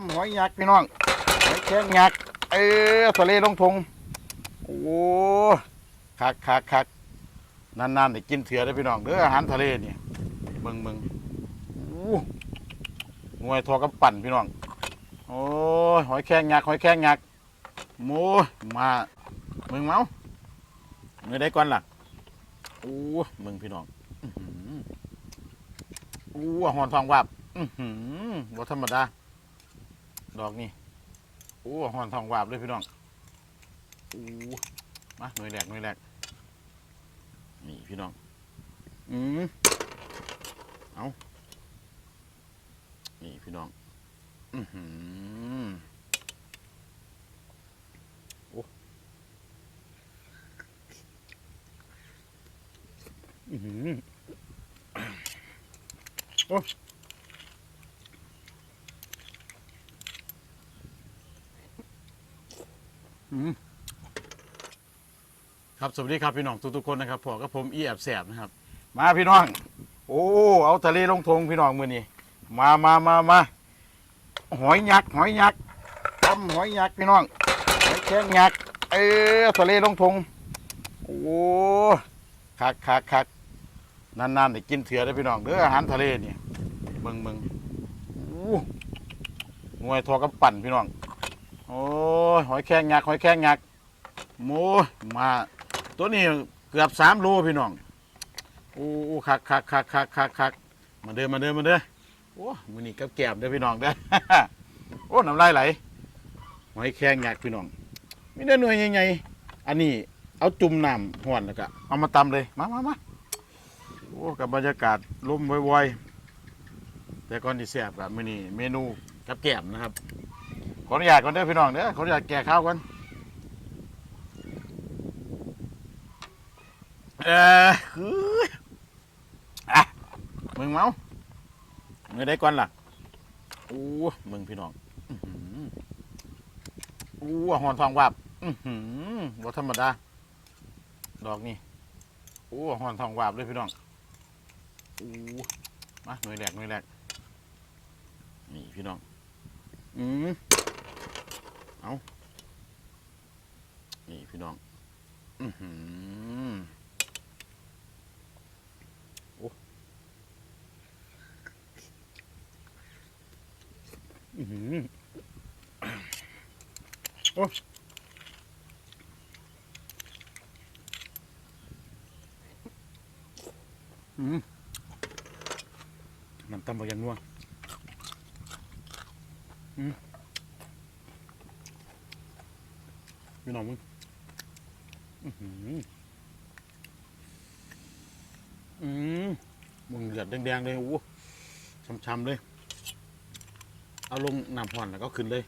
ำหอยยักษ์พี่น้องหอยแข้งยักษ์เออทะเลลงทงโอ้คักคักคักนานๆได้กินเถื่อได้พี่น้องเด้ออาหารทะเลเนี่ยเบิ่งเบิ่งโอ้งวยทอกับปั่นพี่น้องโอ้ยหอยแข้งยักษ์หอยแข้งยักษ์โมมามึงเมาเมื่อได้ก่อนล่ะโอ้มึงพี่น้องอื้หอนทองวาบอือหือบ่ธรรมดา ดอกนี่โอ้หอนทองวาบเลยพี่น้องโอ้มาหน่วยแรกหน่วยแรกนี่พี่น้อง อืมเอานี่พี่น้อง อือหือโอ้อือหือโอ้ ครับสวัสดีครับพี่น้องทุกๆคนนะครับพอกับผมอีแอบแสบนะครับ มาพี่น้อง โอ้เอาทะเลลงทงพี่น้องมือนี้มามามามาหอยยักษ์หอยยักษ์ทำหอยยักษ์พี่น้องหอยแข้งยักษ์เออทะเลลงทงโอ้คักคักคักนานๆได้กินเถื่อได้พี่น้องเด้ออาหารทะเลเนี่ยเบิ่งเบิ่งโอ้งวยทอกับปั่นพี่น้องโอ้ยหอยแข้งยักษ์หอยแข้งยักษ์โมมา ตัวนี้เกือบสามโลพี่น้องโอ้โอ้คักคักคักคักคักคักมาเด้อมาเด้อมาเด้อโอ้มือนี้กับแก้มเด้อพี่น้องเด้อโอ้น้ำลายไหลหอยแข้งยักพี่น้องมีได้หน่วยใหญ่ๆอันนี้เอาจุ่มน้ำห่วนแล้วก็เอามาตำเลยมามามาโอ้กับบรรยากาศลมวอยๆแต่ก่อนที่แซ่บกับมือนี้เมนูกับแก้มนะครับขออนุญาตก่อนเด้อพี่น้องเด้อขออนุญาตแก่ข้าวก่อน เออคืออะมึงเมาเมื่อได้ก่อนล่ะโอ้มึงพี่น้องอื้หอโอ้หอนทองวาบอือหือบธรรมดา ดอกนี่โอ้หอนทองวาบเลยพี่น้องโอ้มาหน่วยแรกหน่วยแรกนี่พี่น้อง อืมเอานี่พี่น้องอือหือ โอ้น้ำตำบะยันนัวพี่น้องมึงอื้อหืออืมมึงเลือดแดงๆเลยโอ้ช้ำๆเลย เอาลงน้ำผ่อนแล้วก็ขึ้นเลย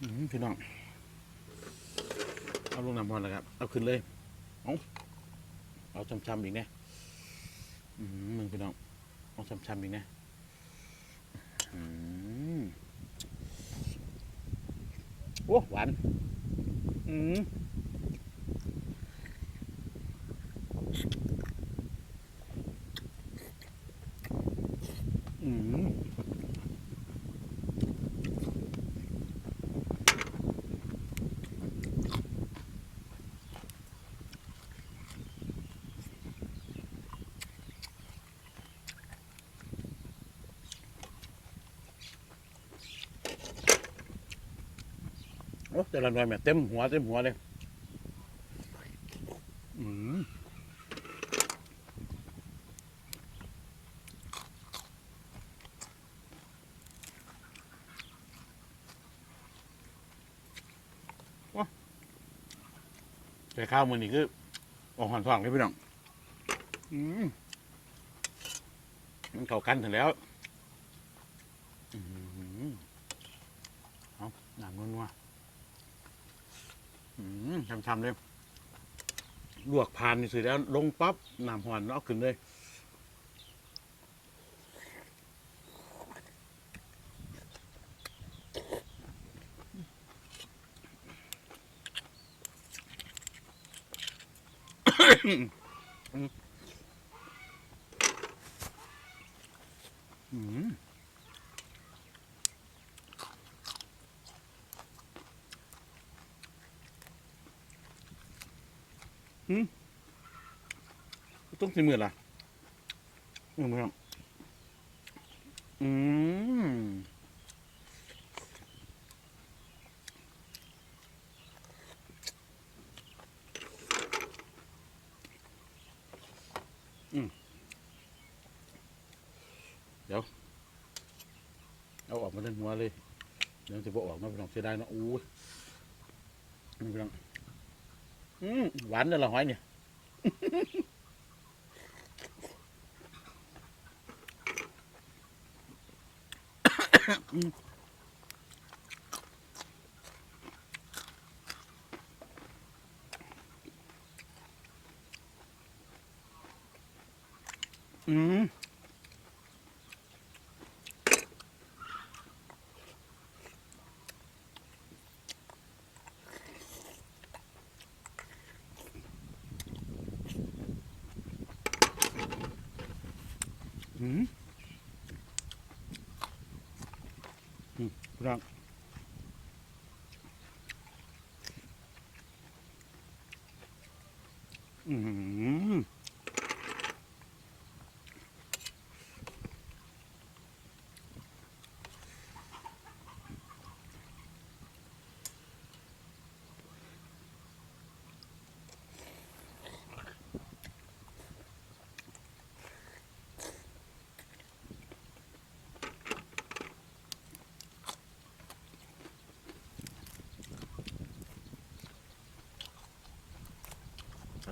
อืมพี่น้อง เอาลงน้ำผ่อนแล้วครับ เอาขึ้นเลย เอาเอาช้ำๆอีกนะอืมมึงพี่น้อง เอาช้ำๆอีกนะอืมโอ้หวาน อืมอืม อ้แต่ละหน่วยแม่เต็มหัวเต็มหัวเลยอืมว้าแต่ข้าวมือนี่คือออกหันฟองเลยพี่น้อง อืมมันเข้ากันถึงแล้ว อืมเอาหนังนัวๆอื มช้ำเลย ลวกผ่านนี่สิแล้ว ลงปั๊บน้ำหอนเอาขึ้นเลยอืม หืมต้องสิมือล่ะอืมครับอืมอืมเดี๋ยว เอาออกมาเล่นหัวเลย เดี๋ยวจะบอกออกมาพี่น้องเสียดายเนาะอู้ยนี่พี่น้อง อืมหวานเลยละหอยเนี่ย อืม อืม อืมรังอืม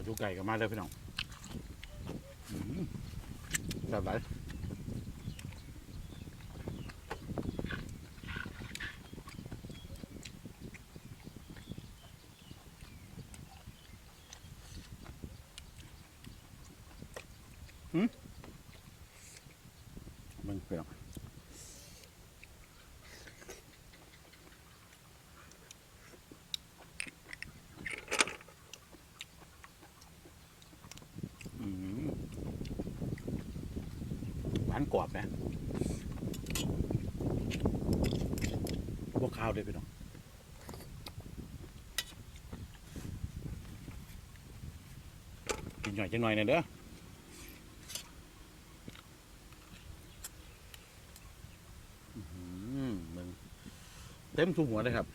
สาธุไก่ก็มาเลยพี่น้องอืมแบบไหนหืมมันเปรี้ยวอืมหวานกรอบนะ พวกข้าวด้วยพี่น้องกินหน่อยจังหน่อยเนี่ยเด้อเต็มทุกหัวเลยครับ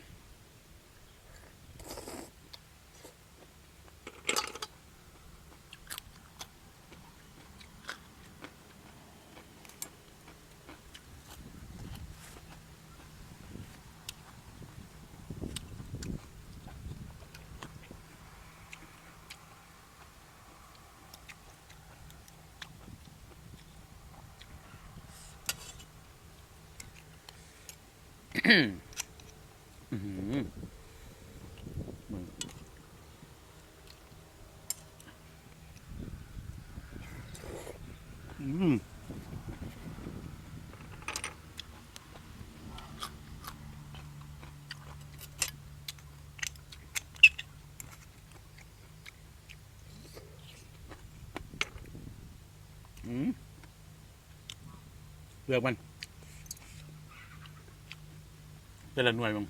มึงอืมอืมเปลือกมัน แต่ละหน่วยมั้ง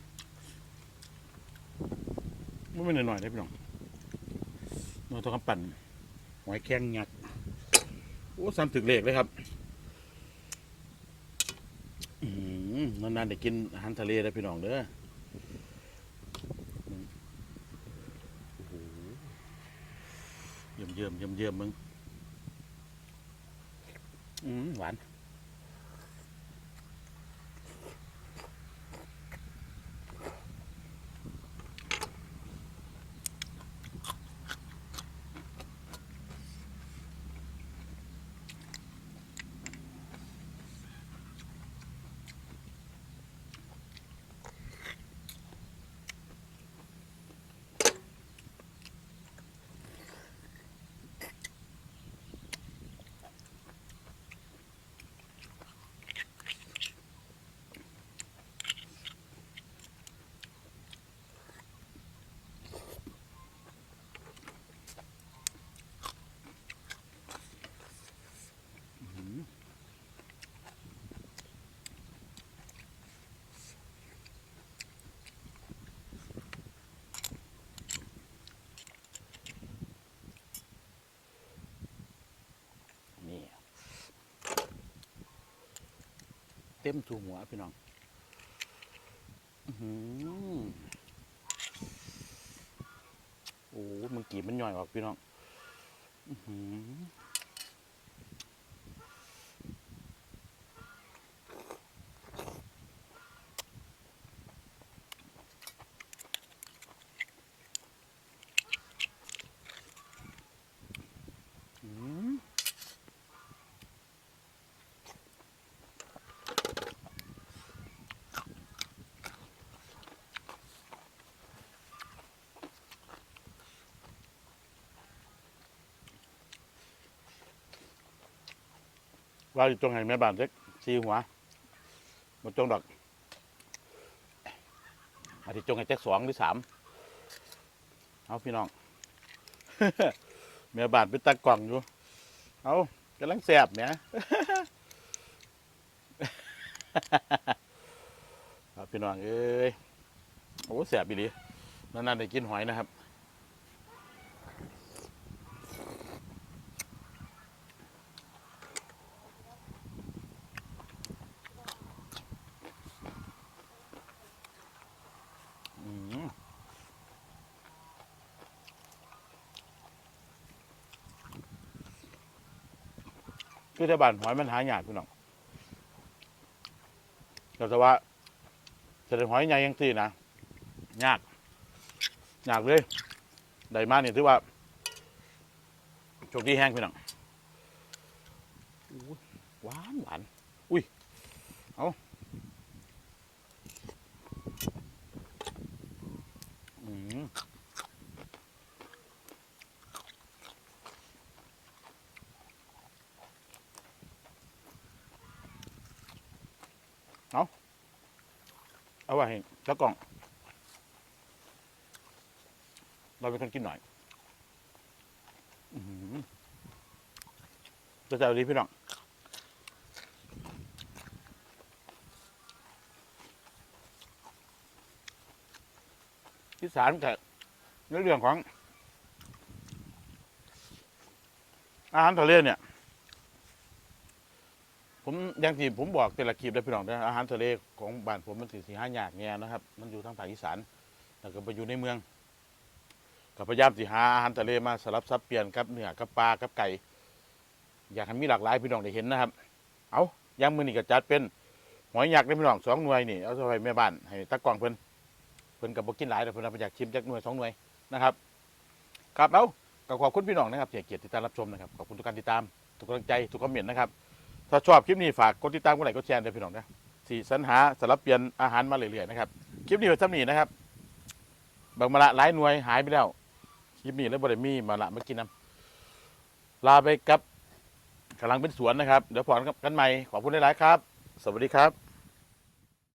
มันไม่หน่อยๆได้พี่น้องหน่วยทองคำปั่นหอยแข้งงัดโอ้ซ้ำถึงเลขเลยครับนานๆได้กินอาหารทะเลได้พี่น้องเด้อเยี่ยมเยี่ยมเยี่ยมเยี่ยมมึงหวาน เต็มสูหัวพี่น้องอือโอ้มันกี่มันย่อยออกพี่น้อง อืออ ว่าอยู่ตรงไหนแม่บ้านเล็กสีหัวมันจงดอกอาจจะจงไอ้แจ็คสองหรือสามเอาพี่น้องแม่บ้านเป็นตากล่องอยู่ เอากำลังแสบเนี่ยครับพี่น้องเอ้ย โอ้แสบอีหลีนานๆได้กินหอยนะครับ อืม คือถ้าบ้านหอยมันหายากพี่น้องแต่ว่าจะได้หอยใหญ่ยังตีนะยากยากเลยได้มากเนี่ยถือว่าโชคดีแห้งพี่น้องหวานหวานอุ้ยเอา เอาไว้ให้แล้วกล่อง เราเป็นคนกินหน่อยอจะจะดีพี่น้องที่สารแต่ในเรื่องของ อาหารทะเลเนี่ย ผมอย่างที่ผมบอกแต่ละคลิปได้พี่น้องนะอาหารทะเลของบ้านผมมันถือสีห้าอย่างเนี่ยนะครับ มันอยู่ทางภาคอีสานแล้วก็ไปอยู่ในเมืองก็พยายามสิหาอาหารทะเลมาสลับซับเปลี่ยนกับเนื้อกับปลากับไก่ อยากให้มีหลากหลายพี่น้องได้เห็นนะครับ เอาย่างมือนี่ก็จัดเป็นหอยยักได้พี่น้องสองหน่วยนี่เอาไปแม่บ้านให้ตากล้องเพิ่นเพิ่นกับบกินหลายแต่เพิ่นเอาไปอยากชิมจักหน่วยสองหน่วยนะครับครับเอาก็ขอบคุณพี่น้องนะครับที่เกียรติติดตามรับชมนะครับขอบคุณทุกการติดตามทุกกำลังใจทุกคอมเมนต์นะครับ ถ้าชอบคลิปนี้ฝากกดติดตามกดไลค์กดแชร์ด้วยพี่น้องนะสี่สรรหาสลับเปลี่ยนอาหารมาเรื่อยๆนะครับคลิปนี้เป็นซ้ำนี้นะครับบางมาละหลายหน่วยหายไปแล้วคลิปนี้แล้วบริมีมาละมากินน้ำลาไปกับกำลังเป็นสวนนะครับ เดี๋ยวพอกันใหม่ขอบคุณหลายๆครับ สวัสดีครับ